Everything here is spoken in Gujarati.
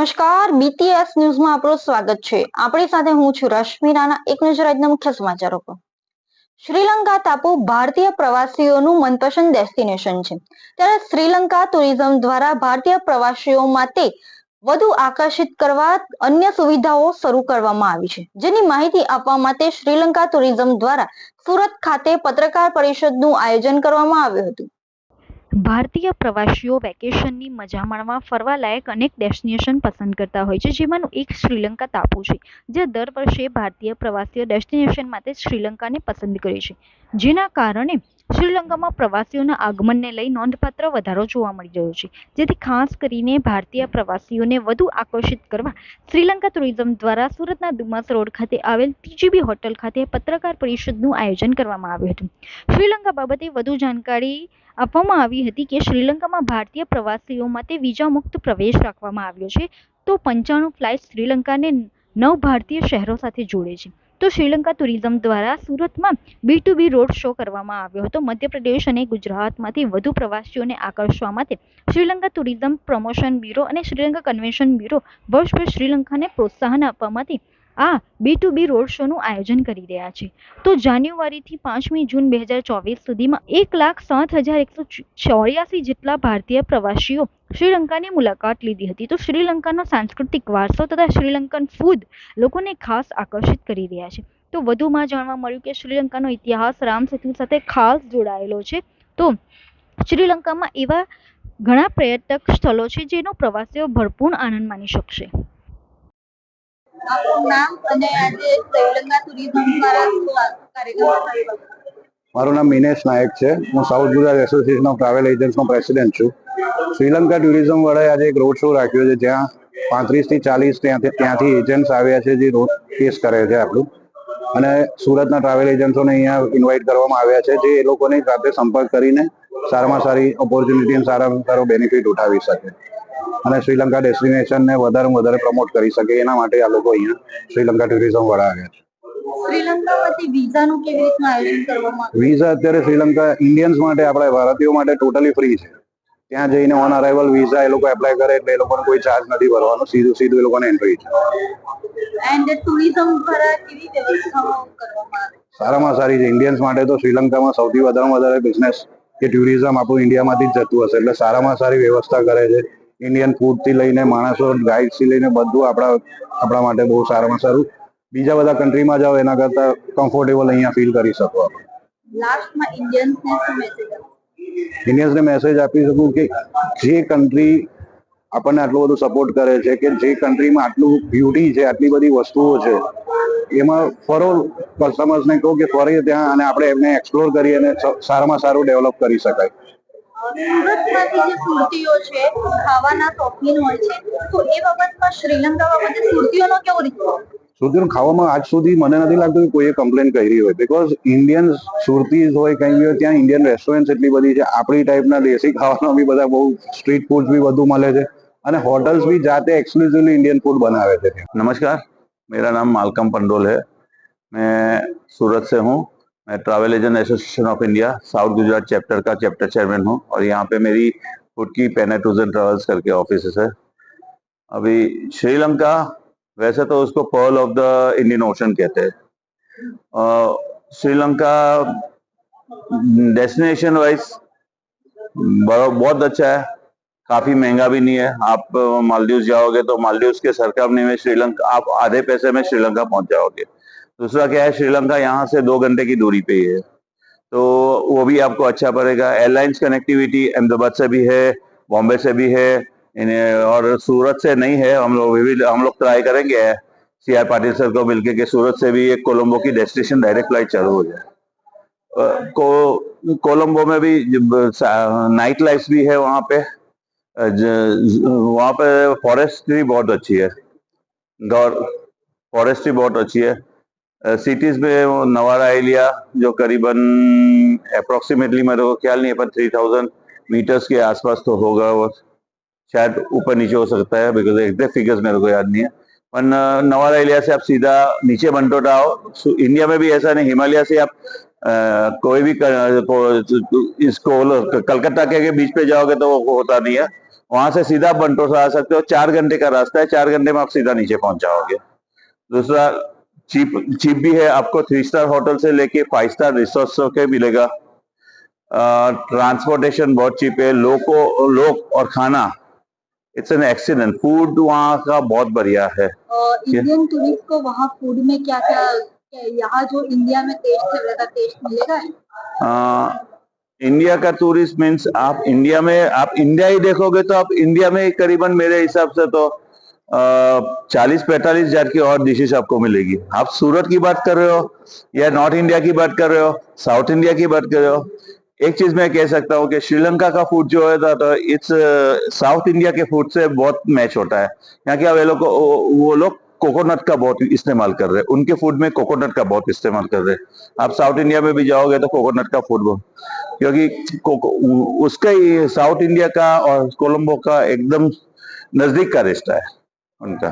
નમસ્કાર બીટીએસ ન્યૂઝમાં આપનું સ્વાગત છે. આપણી સાથે હું છું રશ્મિ રાણા, એક નજર આજના મુખ્ય સમાચારો પર. શ્રીલંકા ટાપુ ભારતીય પ્રવાસીઓનું મનપસંદ ડેસ્ટિનેશન છે. ત્યારે શ્રીલંકા ટુરિઝમ દ્વારા ભારતીય પ્રવાસીઓ માટે વધુ આકર્ષિત કરવા અન્ય સુવિધાઓ શરૂ કરવામાં આવી છે. જેની માહિતી આપવા માટે શ્રીલંકા ટુરિઝમ દ્વારા સુરત ખાતે પત્રકાર પરિષદનું આયોજન કરવામાં આવ્યું હતું. ભારતીય પ્રવાસીઓ વેકેશનની મજા માણવા ફરવા લાયક અનેક ડેસ્ટિનેશન પસંદ કરતા હોય છે, જેમાંનું એક શ્રીલંકા ટાપુ છે, જે દર વર્ષે ભારતીય પ્રવાસીઓ ડેસ્ટિનેશન માટે શ્રીલંકાને પસંદ કરે છે. જેના કારણે શ્રીલંકામાં પ્રવાસીઓના આગમનને લઈ નોંધપાત્ર વધારો જોવા મળી રહ્યો છે. જેથી ખાસ કરીને ભારતીય પ્રવાસીઓને વધુ આકર્ષિત કરવા શ્રીલંકા ટુરિઝમ દ્વારા સુરતના દુમાસ રોડ ખાતે આવેલ ટીજીબી હોટલ ખાતે પત્રકાર પરિષદનું આયોજન કરવામાં આવ્યું હતું. શ્રીલંકા બાબતે વધુ જાણકારી આપવામાં આવી હતી કે શ્રીલંકામાં ભારતીય પ્રવાસીઓ માટે વિઝા મુક્ત પ્રવેશ રાખવામાં આવ્યો છે, તો પંચાણું ફ્લાઇટ શ્રીલંકાને નવ ભારતીય શહેરો સાથે જોડે છે. તો શ્રીલંકા ટુરિઝમ દ્વારા સુરતમાં B to B road show કરવામાં આવ્યો હતો. મધ્યપ્રદેશ અને ગુજરાતમાંથી વધુ પ્રવાસીઓને આકર્ષવા માટે શ્રીલંકા ટુરિઝમ પ્રમોશન બ્યુરો અને શ્રીલંકા કન્વેન્શન બ્યુરો વર્ષભર શ્રીલંકાને પ્રોત્સાહન આપવા માટે આ બી ટુ બી રોડ શોનું આયોજન કરી રહ્યા છે. તો જાન્યુઆરીથી પાંચમી જૂન બે હજાર ચોવીસ સુધીમાં એક લાખ સાત હજાર એકસો ચોર્યાસી જેટલા ભારતીય પ્રવાસીઓ શ્રીલંકાની મુલાકાત લીધી હતી. તો શ્રીલંકાનો સાંસ્કૃતિક વારસો તથા શ્રીલંકન ફૂડ લોકોને ખાસ આકર્ષિત કરી રહ્યા છે. તો વધુમાં જાણવા મળ્યું કે શ્રીલંકાનો ઇતિહાસ રામ સેતુ સાથે ખાસ જોડાયેલો છે. તો શ્રીલંકામાં એવા ઘણા પર્યટક સ્થળો છે જેનો પ્રવાસીઓ ભરપૂર આનંદ માણી શકશે. મારું નામ મિનેશ નાયક છે. હું south Gujarat association of travel એજન્ટ્સનો president છું. શ્રીલંકા ટુરિઝમ વડે આજે એક રોડ શો રાખ્યો છે, જ્યાં પાંત્રીસથી ચાલીસ ત્યાંથી ત્યાંથી એજન્ટ્સ આવ્યા છે જે રોડ કેસ કરે છે આપણું. અને સુરતના ટ્રાવેલ એજન્ટોને અહીંયા ઇન્વાઇટ કરવામાં આવ્યા છે, જે એ લોકોની સાથે સંપર્ક કરીને સારામાં સારી ઓપોર્ચ્યુનિટી અને સારામાં સારો બેનિફિટ ઉઠાવી શકે. અને શ્રીલંકા ડેસ્ટિનેશનને વધારે વધારે પ્રમોટ કરી શકે એના માટે આ લોકો અહીંયા શ્રીલંકા ટુરિઝમ વાળા આવ્યા છે. વિઝા અત્યારે શ્રીલંકા ઇન્ડિયન્સ માટે આપણા ભારતીયો માટે ટોટલી ફ્રી છે. ત્યાં જઈને ઓન અરાઈવલ વિઝા એ લોકો એપ્લાય કરે એટલે એ લોકોને કોઈ ચાર્જ નથી ભરવાનો. સીધું સીધું એ લોકોને એન્ટ્રી છે. સારામાં સારી છે. ઇન્ડિયન્સ માટે તો શ્રીલંકામાં સૌથી વધારેમાં વધારે બિઝનેસ કે ટુરિઝમ આપણું ઇન્ડિયામાંથી જ જતું હશે. એટલે સારામાં સારી વ્યવસ્થા કરે છે. ઇન્ડિયન ફૂડથી લઈને માણસો ગાઈડથી લઈને બધું આપણા આપણા માટે બહુ સારામાં સારું. બીજા બધા કન્ટ્રીમાં જાઓ એના કરતા કમ્ફર્ટેબલ અહીંયા ફીલ કરી શકો આપણે ઇન્ડિયન્સને મેસેજ આપો? શકું કે જે કન્ટ્રી આપણને આટલું બધું સપોર્ટ કરે છે કે જે કન્ટ્રીમાં આટલું બ્યુટી છે આટલી બધી વસ્તુઓ છે એમાં ફરો કસ્ટમર્સને કહો કે ફરીએ ત્યાં અને આપણે એમને એક્સપ્લોર કરીએ અને સારામાં સારું ડેવલપ કરી શકાય. સુરતમાંથી જે સુરતીઓ છે ખાવાના શોખીન હોય છે તો એ બાબતમાં શ્રીલંકા બાબતે સુરતીઓનો કેવો રીતો સુરતીઓ ખાવામાં આજ સુધી મને નથી લાગતું કે કોઈએ કમ્પ્લેન કરી હોય. બીકોઝ ઇન્ડિયન સુરતીઝ હોય કંઈ બી હોય ત્યાં ઇન્ડિયન રેસ્ટોરન્ટ એટલી બધી છે. આપણી ટાઈપના દેશી ખાવાના બી બધા બહુ સ્ટ્રીટ ફૂડ બી બધું મળે છે. અને હોટલ્સ બી જાતે એક્સક્લુઝિવલી ઇન્ડિયન ફૂડ બનાવે છે નમસ્કાર. મેરા નામ માલકમ પંડોલ હે. મેં સુરત સે હું. मैं travel agent association of India south Gujarat chapter का चैप्टर चेयरमैन हूँ और यहाँ पे मेरी खुद की पेना टूर्स एंड ट्रेवल्स करके ऑफ़िस है। अभी श्रीलंका, वैसे तो उसको pearl of the Indian Ocean कहते हैं। श्रीलंका डेस्टिनेशन वाइज बहुत अच्छा है। काफ़ी महँगा भी नहीं है। आप मालदीव जाओगे तो मालदीव के सरकारने में श्रीलंका, आप आधे पैसे में श्रीलंका पहुँच जाओगे। दूसरा क्या है, श्रीलंका यहाँ से दो घंटे की दूरी पे ही है। तो वो भी आपको अच्छा पड़ेगा। एयरलाइंस कनेक्टिविटी अहमदाबाद से भी है, बॉम्बे से भी है और सूरत से नहीं है, हम लोग विविध हम लोग ट्राई करेंगे। सी आर पाटिल सर को मिलके के सूरत से भी एक कोलंबो की डेस्टिनेशन डायरेक्ट फ़्लाइट चालू हो जाए। को, कोलंबो में भी नाइट लाइफ भी है वहाँ पे। वहाँ पे फॉरेस्ट्री बहुत अच्छी है। गौर फॉरेस्ट्री बहुत अच्छी है। सिटीज़ में वो नवारा एलिया जो करीबन अप्रोक्सीमेटली मेरे को ख्याल नहीं है पर थ्री थाउज़ेंड मीटर्स के आसपास तो होगा वो। शायद ऊपर नीचे हो सकता है बिकॉज़ एग्जैक्ट फिगर्स मेरे को याद नहीं है। पर नवारा एलिया से आप सीधा नीचे बंटोटा आओ। इंडिया में भी ऐसा नहीं हिमालय से आप अ, कोई भी क- को, इस कोल- कलकत्ता के, बीच पे जाओगे तो वो होता नहीं है। वहाँ से सीधा बंटोसा आ सकते हो। चार घंटे का रास्ता है चार घंटे में आप सीधा नीचे पहुँच जाओगे। दूसरा चीप चीप भी है आपको थ्री स्टार होटल से लेके फाइव स्टार रिसोर्ट के मिलेगा। ट्रांसपोर्टेशन बहुत चीप है लोको लोग और खाना इट्स एन एक्सीलेंट फ़ूड वहाँ का बहुत बढ़िया है। इंडियन टूरिस्ट को वहाँ फ़ूड में क्या क्या यहाँ जो इंडिया में टेस्ट है वैसा टेस्ट मिलेगा? आ, इंडिया का टूरिस्ट मीन्स आप इंडिया में आप इंडिया ही देखोगे तो आप इंडिया में करीबन मेरे हिसाब से तो चालीस पैंतालीस हज़ार की और डिशेस आपको मिलेगी। आप सूरत की बात कर रहे हो या नॉर्थ इंडिया की बात कर रहे हो, साउथ इंडिया की बात कर रहे हो, एक चीज़ मैं कह सकता हूँ कि श्रीलंका का फ़ूड जो है तो इट्स साउथ इंडिया के फ़ूड से बहुत मैच होता है। यहाँ के वे लोग वो लोग कोकोनट का बहुत इस्तेमाल कर रहे हैं। उनके फ़ूड में कोकोनट का बहुत इस्तेमाल कर रहे हैं। आप साउथ इंडिया में भी जाओगे तो कोकोनट का फ़ूड क्योंकि उसका ही साउथ इंडिया का और कोलंबो का एकदम नज़दीक का रिश्ता है। ఉంటా